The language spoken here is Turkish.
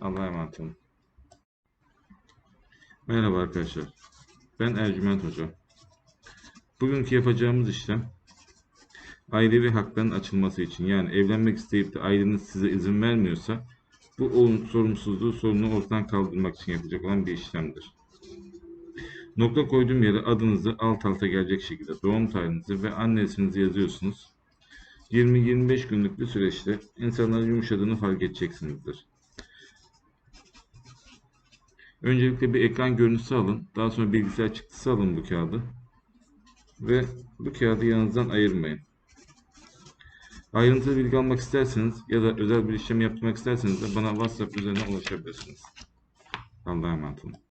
Allah'a emanet olun. Merhaba arkadaşlar. Ben Ercüment Hoca. Bugünkü yapacağımız işlem ailevi hakların açılması için. Yani evlenmek isteyip de aileniz size izin vermiyorsa bu sorumsuzluğu sorunu ortadan kaldırmak için yapacak olan bir işlemdir. Nokta koyduğum yere adınızı alt alta gelecek şekilde doğum tarihinizi ve anne isminizi yazıyorsunuz. 20-25 günlük bir süreçte insanların yumuşadığını fark edeceksinizdir. Öncelikle bir ekran görüntüsü alın. Daha sonra bilgisayar çıktısı alın bu kağıdı. Ve bu kağıdı yanınızdan ayırmayın. Ayrıntılı bilgi almak isterseniz ya da özel bir işlem yaptırmak isterseniz de bana WhatsApp üzerinden ulaşabilirsiniz. Allah'a emanet olun.